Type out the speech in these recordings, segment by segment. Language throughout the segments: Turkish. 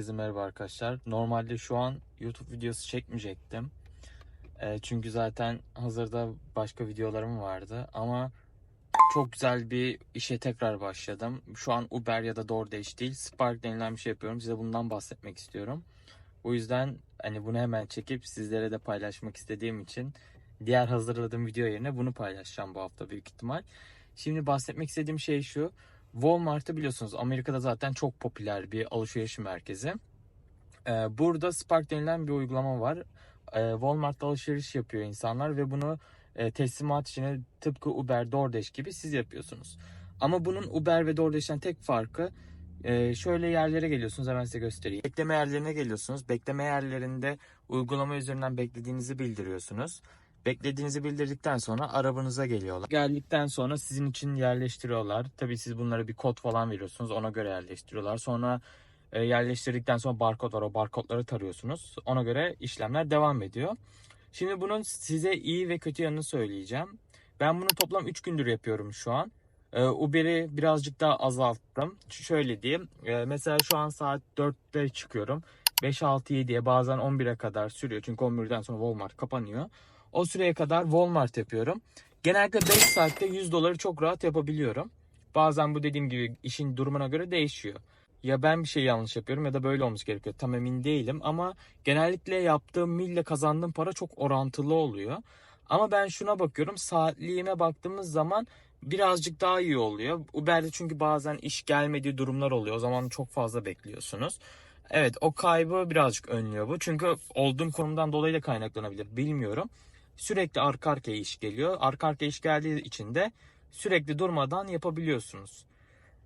Herkese merhaba arkadaşlar. Normalde şu an YouTube videosu çekmeyecektim. Ee, çünkü zaten hazırda başka videolarım vardı. Ama çok güzel bir işe tekrar başladım. Şu an Uber ya da DoorDash değil, Spark denilen bir şey yapıyorum. Size bundan bahsetmek istiyorum. O yüzden hani bunu hemen çekip sizlere de paylaşmak istediğim için diğer hazırladığım video yerine bunu paylaşacağım bu hafta büyük ihtimal. Şimdi bahsetmek istediğim şey şu. Walmart'ı biliyorsunuz Amerika'da zaten çok popüler bir alışveriş merkezi. Ee, burada Spark denilen bir uygulama var. Ee, Walmart'ta alışveriş yapıyor insanlar ve bunu e, teslimat için tıpkı Uber, DoorDash gibi siz yapıyorsunuz. Ama bunun Uber ve DoorDash'ten tek farkı e, şöyle yerlere geliyorsunuz hemen size göstereyim. Bekleme yerlerine geliyorsunuz. Bekleme yerlerinde uygulama üzerinden beklediğinizi bildiriyorsunuz. Beklediğinizi bildirdikten sonra arabanıza geliyorlar. Geldikten sonra sizin için yerleştiriyorlar. Tabii siz bunlara bir kod falan veriyorsunuz. Ona göre yerleştiriyorlar. Sonra e, yerleştirdikten sonra barkod var. O barkodları tarıyorsunuz. Ona göre işlemler devam ediyor. Şimdi bunun size iyi ve kötü yanını söyleyeceğim. Ben bunu toplam 3 gündür yapıyorum şu an. E, Uber'i birazcık daha azalttım. Şöyle diyeyim. E, mesela şu an saat 4'te çıkıyorum. 5-6-7'ye bazen 11'e kadar sürüyor. Çünkü 11'den sonra Walmart kapanıyor. O süreye kadar Walmart yapıyorum. Genellikle 5 saatte 100 doları çok rahat yapabiliyorum. Bazen bu dediğim gibi işin durumuna göre değişiyor. Ya ben bir şey yanlış yapıyorum ya da böyle olması gerekiyor. Tam emin değilim ama genellikle yaptığım mille kazandığım para çok orantılı oluyor. Ama ben şuna bakıyorum saatliğime baktığımız zaman birazcık daha iyi oluyor. Uber'de çünkü bazen iş gelmediği durumlar oluyor. O zaman çok fazla bekliyorsunuz. Evet o kaybı birazcık önlüyor bu. Çünkü olduğum konumdan dolayı da kaynaklanabilir bilmiyorum. Sürekli arka arkaya iş geliyor. Arka arkaya iş geldiği için de sürekli durmadan yapabiliyorsunuz.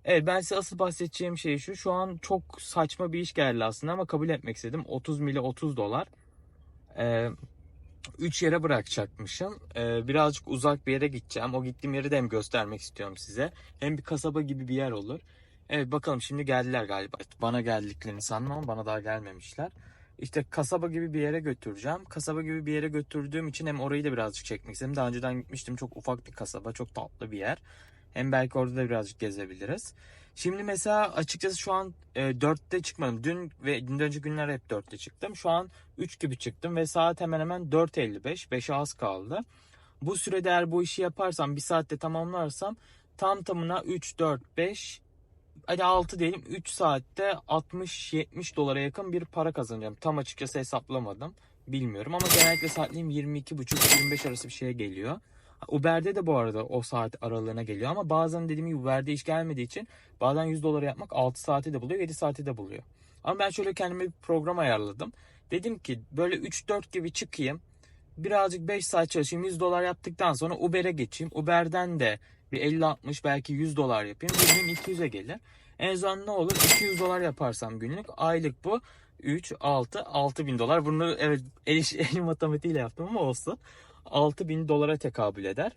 Evet ben size asıl bahsedeceğim şey şu. Şu an çok saçma bir iş geldi aslında ama kabul etmek istedim. 30 mili 30 dolar. Ee, 3 yere bırakacakmışım. Ee, birazcık uzak bir yere gideceğim. O gittiğim yeri de hem göstermek istiyorum size. Hem bir kasaba gibi bir yer olur. Evet bakalım şimdi geldiler galiba. Bana geldiklerini sanmam bana daha gelmemişler. İşte kasaba gibi bir yere götüreceğim. Kasaba gibi bir yere götürdüğüm için hem orayı da birazcık çekmek istedim. Daha önceden gitmiştim. Çok ufak bir kasaba. Çok tatlı bir yer. Hem belki orada da birazcık gezebiliriz. Şimdi mesela açıkçası şu an e, 4'te çıkmadım. Dün ve dünden önceki günler hep 4'te çıktım. Şu an 3 gibi çıktım ve saat hemen hemen 4.55. 5'e az kaldı. Bu sürede eğer bu işi yaparsam bir saatte tamamlarsam tam tamına 3, 4, 5 hadi 6 diyelim 3 saatte 60-70 dolara yakın bir para kazanacağım. Tam açıkçası hesaplamadım. Bilmiyorum ama genellikle saatliğim 22.5-25 arası bir şeye geliyor. Uber'de de bu arada o saat aralığına geliyor ama bazen dediğim gibi Uber'de iş gelmediği için bazen 100 dolara yapmak 6 saati de buluyor 7 saati de buluyor. Ama ben şöyle kendime bir program ayarladım. Dedim ki böyle 3-4 gibi çıkayım. Birazcık 5 saat çalışayım 100 dolar yaptıktan sonra Uber'e geçeyim. Uber'den de bir 50-60 belki 100 dolar yapayım. Günlüğüm 200'e gelir. En son ne olur 200 dolar yaparsam günlük aylık bu 3, 6, 6 bin dolar. Bunu evet el, iş- el matematiğiyle yaptım ama olsun. 6 bin dolara tekabül eder.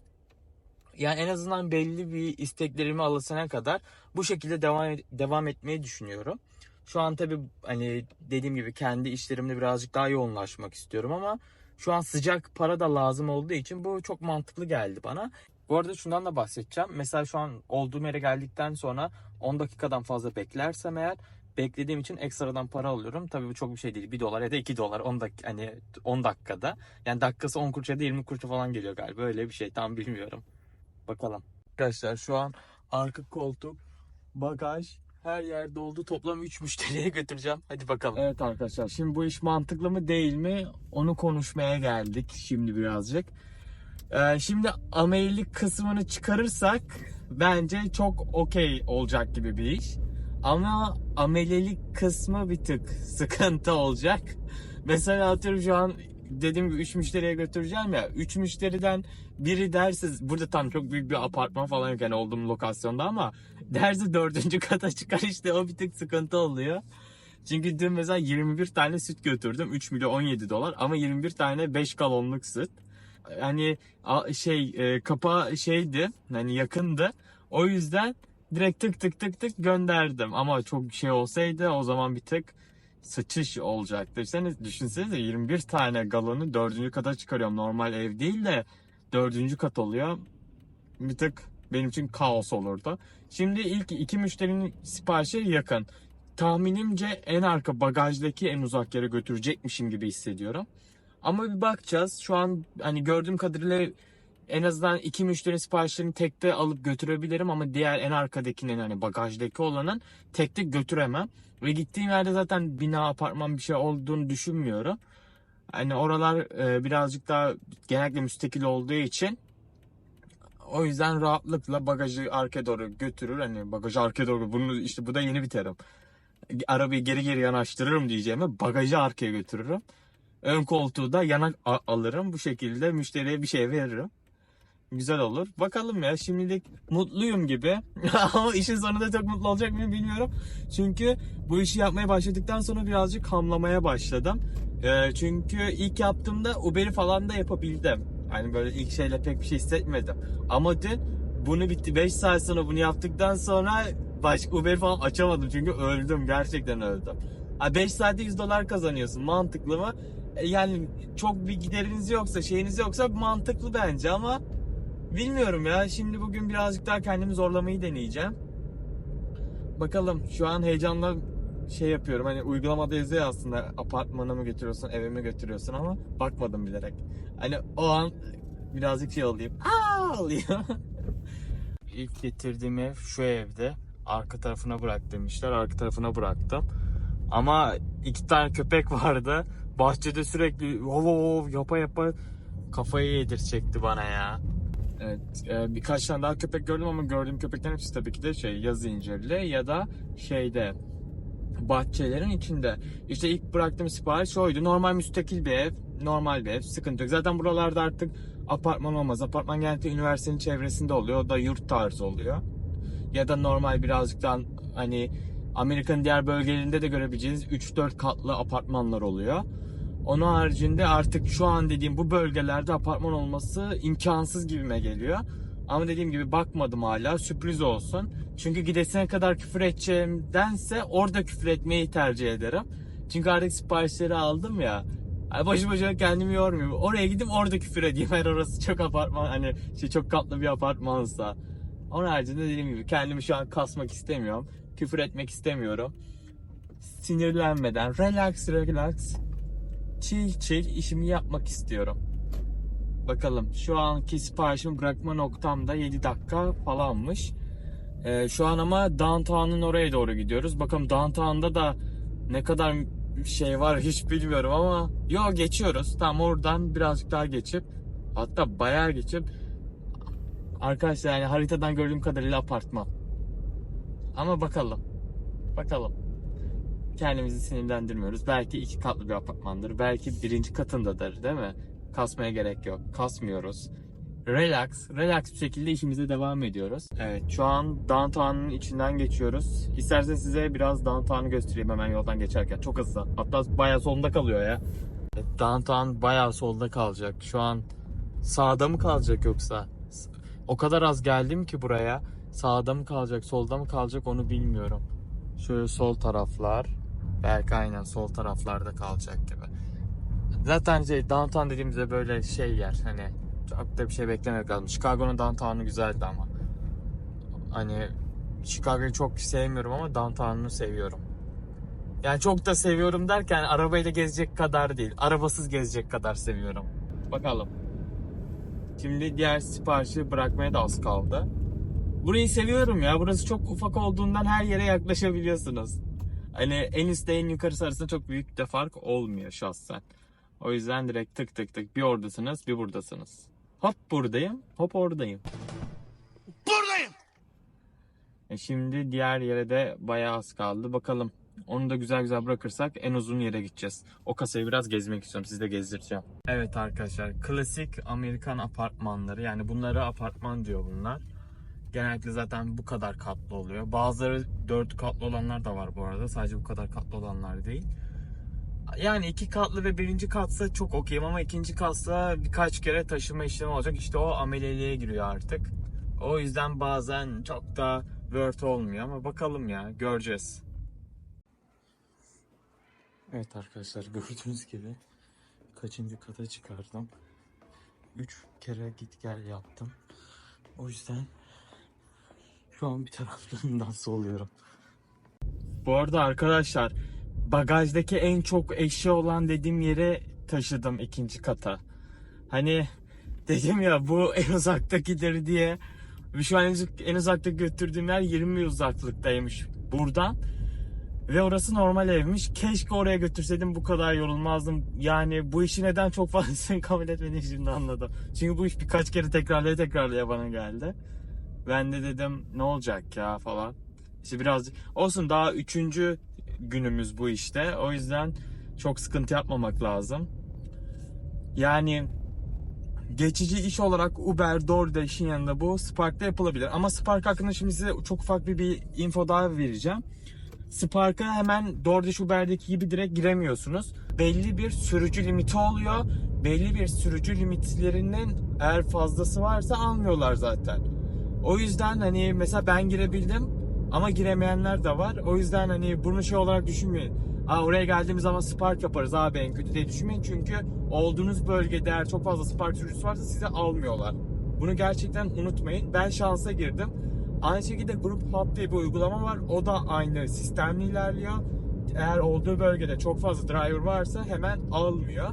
Yani en azından belli bir isteklerimi alasana kadar bu şekilde devam devam etmeyi düşünüyorum. Şu an tabii hani dediğim gibi kendi işlerimde birazcık daha yoğunlaşmak istiyorum ama şu an sıcak para da lazım olduğu için bu çok mantıklı geldi bana. Bu arada şundan da bahsedeceğim. Mesela şu an olduğum yere geldikten sonra 10 dakikadan fazla beklersem eğer beklediğim için ekstradan para alıyorum. Tabii bu çok bir şey değil. 1 dolar ya da 2 dolar 10 dak hani 10 dakikada. Yani dakikası 10 kuruş ya da 20 kuruş falan geliyor galiba. Öyle bir şey tam bilmiyorum. Bakalım. Arkadaşlar şu an arka koltuk, bagaj her yer doldu. Toplam 3 müşteriye götüreceğim. Hadi bakalım. Evet arkadaşlar şimdi bu iş mantıklı mı değil mi? Onu konuşmaya geldik şimdi birazcık. Ee, şimdi amelilik kısmını çıkarırsak bence çok okey olacak gibi bir iş. Ama amelilik kısmı bir tık sıkıntı olacak. Mesela atıyorum şu an dediğim gibi 3 müşteriye götüreceğim ya. 3 müşteriden biri derse burada tam çok büyük bir apartman falan yok yani olduğum lokasyonda ama derse dördüncü kata çıkar işte o bir tık sıkıntı oluyor. Çünkü dün mesela 21 tane süt götürdüm. 3 milyon 17 dolar ama 21 tane 5 galonluk süt. Hani şey e, kapağı şeydi hani yakındı. O yüzden direkt tık tık tık tık gönderdim. Ama çok şey olsaydı o zaman bir tık sıçış olacaktı. İşte düşünsenize 21 tane galonu dördüncü kata çıkarıyorum. Normal ev değil de dördüncü kat oluyor. Bir tık benim için kaos olurdu. Şimdi ilk iki müşterinin siparişi yakın. tahminimce en arka bagajdaki en uzak yere götürecekmişim gibi hissediyorum. Ama bir bakacağız. Şu an hani gördüğüm kadarıyla en azından iki müşteri siparişlerini tekte alıp götürebilirim ama diğer en arkadakinin hani bagajdaki olanın tekte götüremem. Ve gittiğim yerde zaten bina, apartman bir şey olduğunu düşünmüyorum. Hani oralar e, birazcık daha genellikle müstakil olduğu için o yüzden rahatlıkla bagajı arkaya doğru götürür. Hani bagajı arkaya doğru bunu işte bu da yeni bir terim. Arabayı geri geri yanaştırırım diyeceğime bagajı arkaya götürürüm. Ön koltuğu da yana alırım. Bu şekilde müşteriye bir şey veririm. Güzel olur. Bakalım ya şimdilik mutluyum gibi. Ama işin sonunda çok mutlu olacak mıyım bilmiyorum. Çünkü bu işi yapmaya başladıktan sonra birazcık hamlamaya başladım. Ee, çünkü ilk yaptığımda Uber'i falan da yapabildim. Hani böyle ilk şeyle pek bir şey hissetmedim. Ama dün bunu bitti 5 saat sonra bunu yaptıktan sonra başka Uber falan açamadım çünkü öldüm gerçekten öldüm. 5 saatte 100 dolar kazanıyorsun mantıklı mı? Yani çok bir gideriniz yoksa şeyiniz yoksa mantıklı bence ama bilmiyorum ya şimdi bugün birazcık daha kendimi zorlamayı deneyeceğim. Bakalım şu an heyecanla şey yapıyorum hani uygulamada yazıyor aslında apartmana mı götürüyorsun eve mi götürüyorsun ama bakmadım bilerek. Hani o an birazcık şey olayım. Aa oluyor. İlk getirdiğim ev şu evde. Arka tarafına bırak demişler. Arka tarafına bıraktım. Ama iki tane köpek vardı. Bahçede sürekli hov hov yapa yapa kafayı yedirecekti bana ya. Evet, e, birkaç tane daha köpek gördüm ama gördüğüm köpeklerin hepsi tabii ki de şey ya zincirli ya da şeyde bahçelerin içinde. İşte ilk bıraktığım sipariş oydu. Normal müstakil bir ev, normal bir ev, sıkıntı yok. Zaten buralarda artık apartman olmaz. Apartman genellikle üniversitenin çevresinde oluyor. O da yurt tarzı oluyor. Ya da normal birazcık daha hani Amerika'nın diğer bölgelerinde de görebileceğiniz 3-4 katlı apartmanlar oluyor. Onun haricinde artık şu an dediğim bu bölgelerde apartman olması imkansız gibime geliyor. Ama dediğim gibi bakmadım hala sürpriz olsun. Çünkü gidesine kadar küfür edeceğimdense orada küfür etmeyi tercih ederim. Çünkü artık siparişleri aldım ya. Başı başına kendimi yormuyorum. Oraya gidip orada küfür edeyim. Eğer orası çok apartman hani şey çok katlı bir apartmansa. Onun haricinde dediğim gibi kendimi şu an kasmak istemiyorum. Küfür etmek istemiyorum. Sinirlenmeden relax relax chill chill işimi yapmak istiyorum. Bakalım şu anki siparişimi bırakma noktamda 7 dakika falanmış. Ee, şu an ama downtown'un oraya doğru gidiyoruz. Bakalım downtown'da da ne kadar şey var hiç bilmiyorum ama yo geçiyoruz. Tam oradan birazcık daha geçip hatta bayağı geçip arkadaşlar yani haritadan gördüğüm kadarıyla apartman. Ama bakalım. Bakalım. Kendimizi sinirlendirmiyoruz. Belki iki katlı bir apartmandır. Belki birinci katındadır değil mi? Kasmaya gerek yok. Kasmıyoruz. Relax, relax bir şekilde işimize devam ediyoruz. Evet, şu an downtown'un içinden geçiyoruz. İsterseniz size biraz downtown'u göstereyim hemen yoldan geçerken. Çok hızlı. Hatta bayağı solunda kalıyor ya. Downtown bayağı solda kalacak. Şu an sağda mı kalacak yoksa? O kadar az geldim ki buraya. Sağda mı kalacak, solda mı kalacak onu bilmiyorum. Şöyle sol taraflar. Belki aynen sol taraflarda kalacak gibi. Zaten şey downtown dediğimizde böyle şey yer hani çok da bir şey beklemek lazım. Chicago'nun downtown'u güzeldi ama. Hani Chicago'yu çok sevmiyorum ama downtown'unu seviyorum. Yani çok da seviyorum derken arabayla gezecek kadar değil. Arabasız gezecek kadar seviyorum. Bakalım. Şimdi diğer siparişi bırakmaya da az kaldı. Burayı seviyorum ya. Burası çok ufak olduğundan her yere yaklaşabiliyorsunuz. Hani en üstte en yukarısı arasında çok büyük de fark olmuyor şahsen. O yüzden direkt tık tık tık bir oradasınız bir buradasınız. Hop buradayım hop oradayım. Buradayım. E şimdi diğer yere de bayağı az kaldı. Bakalım onu da güzel güzel bırakırsak en uzun yere gideceğiz. O kasayı biraz gezmek istiyorum. Sizi de gezdireceğim. Evet arkadaşlar klasik Amerikan apartmanları yani bunlara apartman diyor bunlar. Genellikle zaten bu kadar katlı oluyor. Bazıları dört katlı olanlar da var bu arada. Sadece bu kadar katlı olanlar değil. Yani iki katlı ve birinci katsa çok okeyim ama ikinci katsa birkaç kere taşıma işlemi olacak. İşte o ameliyeye giriyor artık. O yüzden bazen çok da worth olmuyor ama bakalım ya göreceğiz. Evet arkadaşlar gördüğünüz gibi kaçıncı kata çıkardım. Üç kere git gel yaptım. O yüzden şu an bir taraftan nasıl oluyorum. Bu arada arkadaşlar bagajdaki en çok eşya olan dediğim yere taşıdım ikinci kata. Hani dedim ya bu en uzaktakidir diye. Şu an en, en uzakta götürdüğüm yer 20 mil uzaklıktaymış buradan. Ve orası normal evmiş. Keşke oraya götürseydim bu kadar yorulmazdım. Yani bu işi neden çok fazla senin kabul etmediğini şimdi anladım. Çünkü bu iş birkaç kere tekrarlaya tekrarlaya bana geldi. Ben de dedim ne olacak ya falan. İşte biraz olsun daha üçüncü günümüz bu işte. O yüzden çok sıkıntı yapmamak lazım. Yani geçici iş olarak Uber, DoorDash'in yanında bu Spark'ta yapılabilir. Ama Spark hakkında şimdi size çok ufak bir, bir info daha vereceğim. Spark'a hemen DoorDash Uber'deki gibi direkt giremiyorsunuz. Belli bir sürücü limiti oluyor. Belli bir sürücü limitlerinin eğer fazlası varsa almıyorlar zaten. O yüzden hani mesela ben girebildim ama giremeyenler de var. O yüzden hani bunu şey olarak düşünmeyin. Aa, oraya geldiğimiz zaman Spark yaparız abi en kötü diye düşünmeyin. Çünkü olduğunuz bölgede eğer çok fazla Spark sürücüsü varsa size almıyorlar. Bunu gerçekten unutmayın. Ben şansa girdim. Aynı şekilde Group Hub diye bir uygulama var. O da aynı sistemle ilerliyor. Eğer olduğu bölgede çok fazla driver varsa hemen almıyor.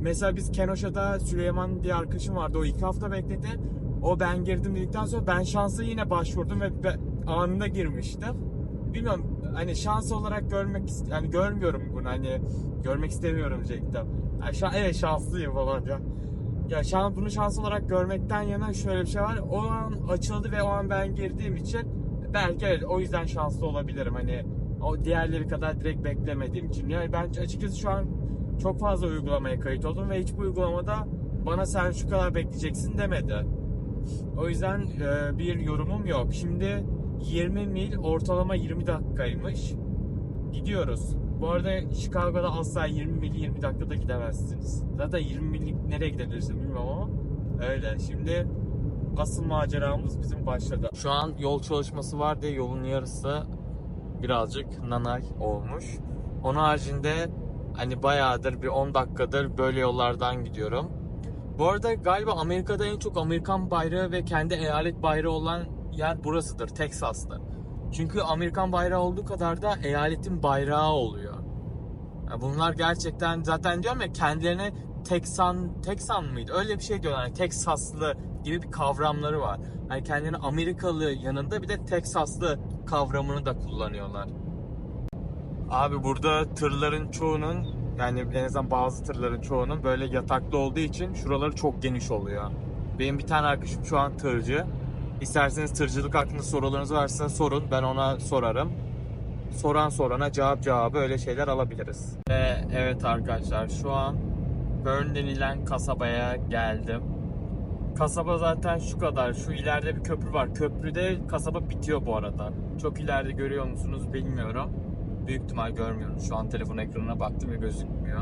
Mesela biz Kenoşa'da Süleyman diye arkadaşım vardı. O iki hafta bekledi. O ben girdim dedikten sonra ben şansa yine başvurdum ve be- anında girmiştim. Bilmiyorum hani şans olarak görmek yani görmüyorum bunu hani görmek istemiyorum diyecektim. Yani şu an evet şanslıyım falan ya. Ya şans, bunu şans olarak görmekten yana şöyle bir şey var. O an açıldı ve o an ben girdiğim için belki evet o yüzden şanslı olabilirim. Hani o diğerleri kadar direkt beklemediğim için. Yani ben açıkçası şu an çok fazla uygulamaya kayıt oldum ve hiçbir uygulamada bana sen şu kadar bekleyeceksin demedi. O yüzden e, bir yorumum yok. Şimdi 20 mil ortalama 20 dakikaymış. Gidiyoruz. Bu arada Chicago'da asla 20 mil 20 dakikada gidemezsiniz. Zaten 20 millik nereye gidebilirsin bilmiyorum ama öyle. Şimdi asıl maceramız bizim başladı. Şu an yol çalışması var diye yolun yarısı birazcık nanay olmuş. Onun haricinde hani bayağıdır bir 10 dakikadır böyle yollardan gidiyorum. Bu arada galiba Amerika'da en çok Amerikan bayrağı ve kendi eyalet bayrağı olan yer burasıdır, Texas'tır. Çünkü Amerikan bayrağı olduğu kadar da eyaletin bayrağı oluyor. Ya bunlar gerçekten zaten diyorum ya kendilerine Texan, Texan mıydı? Öyle bir şey diyorlar. Yani Texaslı gibi bir kavramları var. Yani kendilerine Amerikalı yanında bir de Texaslı kavramını da kullanıyorlar. Abi burada tırların çoğunun yani en azından bazı tırların çoğunun böyle yataklı olduğu için şuraları çok geniş oluyor. Benim bir tane arkadaşım şu an tırcı. İsterseniz tırcılık hakkında sorularınız varsa sorun ben ona sorarım. Soran sorana cevap cevabı öyle şeyler alabiliriz. Ve evet arkadaşlar şu an Burn denilen kasabaya geldim. Kasaba zaten şu kadar. Şu ileride bir köprü var. Köprüde kasaba bitiyor bu arada. Çok ileride görüyor musunuz bilmiyorum. Büyük ihtimal görmüyorum. Şu an telefon ekranına baktım ve gözükmüyor.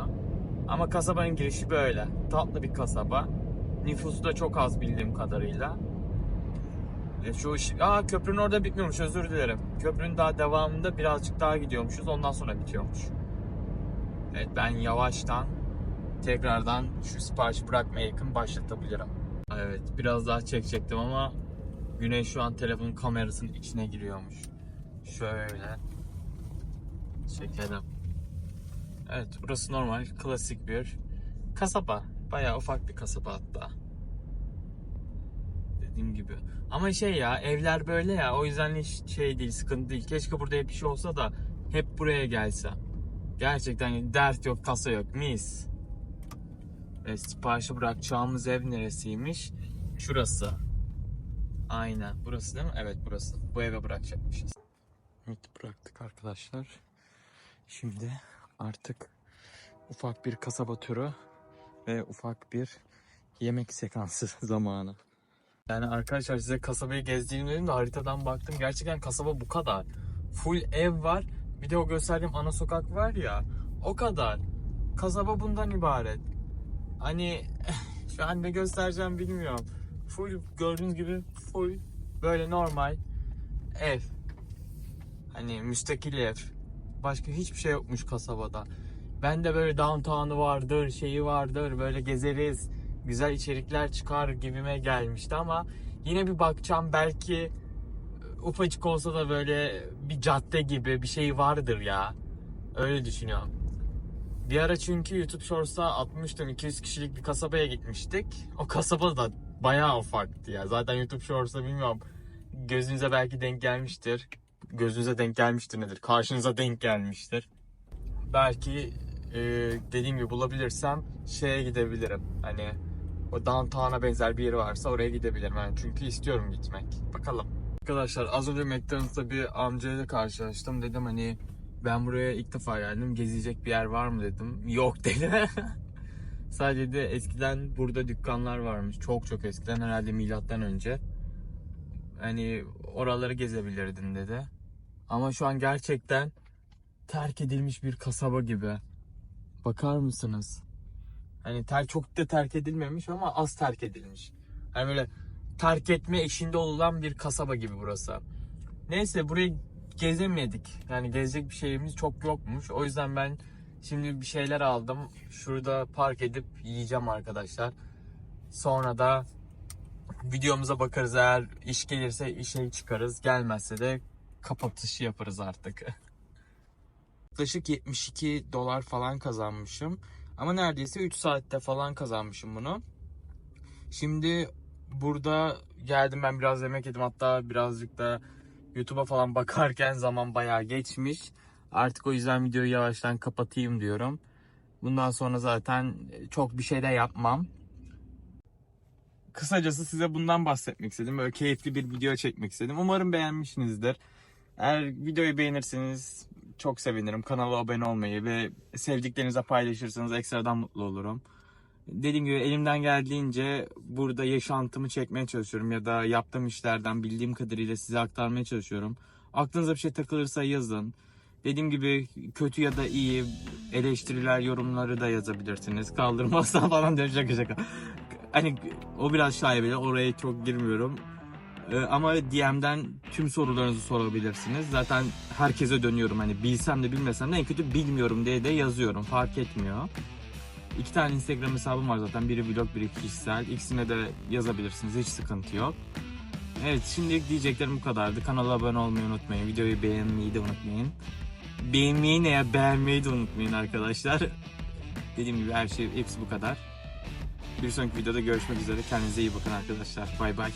Ama kasabanın girişi böyle. Tatlı bir kasaba. Nüfusu da çok az bildiğim kadarıyla. E şu iş... Aa köprünün orada bitmiyormuş özür dilerim. Köprünün daha devamında birazcık daha gidiyormuşuz. Ondan sonra bitiyormuş. Evet ben yavaştan tekrardan şu sipariş bırakmaya yakın başlatabilirim. Evet biraz daha çekecektim ama güneş şu an telefonun kamerasının içine giriyormuş. Şöyle çekelim. Evet burası normal klasik bir kasaba. Bayağı ufak bir kasaba hatta. Dediğim gibi. Ama şey ya evler böyle ya o yüzden hiç şey değil sıkıntı değil. Keşke burada hep bir şey olsa da hep buraya gelse. Gerçekten dert yok kasa yok mis. Ve siparişi bırakacağımız ev neresiymiş? Şurası. Aynen. Burası değil mi? Evet burası. Bu eve bırakacakmışız. Evet bıraktık arkadaşlar. Şimdi artık ufak bir kasaba turu ve ufak bir yemek sekansı zamanı. Yani arkadaşlar size kasabayı gezdiğim dedim de haritadan baktım. Gerçekten kasaba bu kadar. Full ev var. Bir de o gösterdiğim ana sokak var ya. O kadar. Kasaba bundan ibaret. Hani şu an ne göstereceğim bilmiyorum. Full gördüğünüz gibi full böyle normal ev. Hani müstakil ev. Başka hiçbir şey yokmuş kasabada. Ben de böyle downtown'u vardır, şeyi vardır, böyle gezeriz, güzel içerikler çıkar gibime gelmişti ama yine bir bakacağım belki ufacık olsa da böyle bir cadde gibi bir şey vardır ya. Öyle düşünüyorum. Bir ara çünkü YouTube Shorts'ta atmıştım 200 kişilik bir kasabaya gitmiştik. O kasaba da bayağı ufaktı ya. Zaten YouTube Shorts'ta bilmiyorum gözünüze belki denk gelmiştir. Gözünüze denk gelmiştir nedir? Karşınıza denk gelmiştir. Belki e, dediğim gibi bulabilirsem şeye gidebilirim. Hani o downtown'a benzer bir yeri varsa oraya gidebilirim. Yani çünkü istiyorum gitmek. Bakalım. Arkadaşlar az önce McDonald's'ta bir amcayla karşılaştım. Dedim hani ben buraya ilk defa geldim. Gezecek bir yer var mı dedim. Yok dedi. Sadece de eskiden burada dükkanlar varmış. Çok çok eskiden herhalde milattan önce. Hani oraları gezebilirdin dedi. Ama şu an gerçekten terk edilmiş bir kasaba gibi. Bakar mısınız? Hani ter çok da terk edilmemiş ama az terk edilmiş. Hani böyle terk etme eşinde olan bir kasaba gibi burası. Neyse burayı gezemedik. Yani gezecek bir şeyimiz çok yokmuş. O yüzden ben şimdi bir şeyler aldım. Şurada park edip yiyeceğim arkadaşlar. Sonra da videomuza bakarız eğer iş gelirse işe çıkarız. Gelmezse de kapatışı yaparız artık. Yaklaşık 72 dolar falan kazanmışım. Ama neredeyse 3 saatte falan kazanmışım bunu. Şimdi burada geldim ben biraz yemek yedim. Hatta birazcık da YouTube'a falan bakarken zaman bayağı geçmiş. Artık o yüzden videoyu yavaştan kapatayım diyorum. Bundan sonra zaten çok bir şey de yapmam. Kısacası size bundan bahsetmek istedim. Böyle keyifli bir video çekmek istedim. Umarım beğenmişsinizdir. Eğer videoyu beğenirseniz çok sevinirim. Kanala abone olmayı ve sevdiklerinize paylaşırsanız ekstradan mutlu olurum. Dediğim gibi elimden geldiğince burada yaşantımı çekmeye çalışıyorum ya da yaptığım işlerden bildiğim kadarıyla size aktarmaya çalışıyorum. Aklınıza bir şey takılırsa yazın. Dediğim gibi kötü ya da iyi eleştiriler, yorumları da yazabilirsiniz. Kaldırmazsan falan şaka. Hani o biraz şaibeli oraya çok girmiyorum. Ee, ama DM'den tüm sorularınızı sorabilirsiniz. Zaten herkese dönüyorum. Hani bilsem de bilmesem de en kötü bilmiyorum diye de yazıyorum. Fark etmiyor. İki tane Instagram hesabım var zaten. Biri blog, biri kişisel. İkisine de yazabilirsiniz. Hiç sıkıntı yok. Evet şimdilik diyeceklerim bu kadardı. Kanala abone olmayı unutmayın. Videoyu beğenmeyi de unutmayın. Beğenmeyi ne ya beğenmeyi de unutmayın arkadaşlar. Dediğim gibi her şey hepsi bu kadar. Bir sonraki videoda görüşmek üzere. Kendinize iyi bakın arkadaşlar. Bay bay.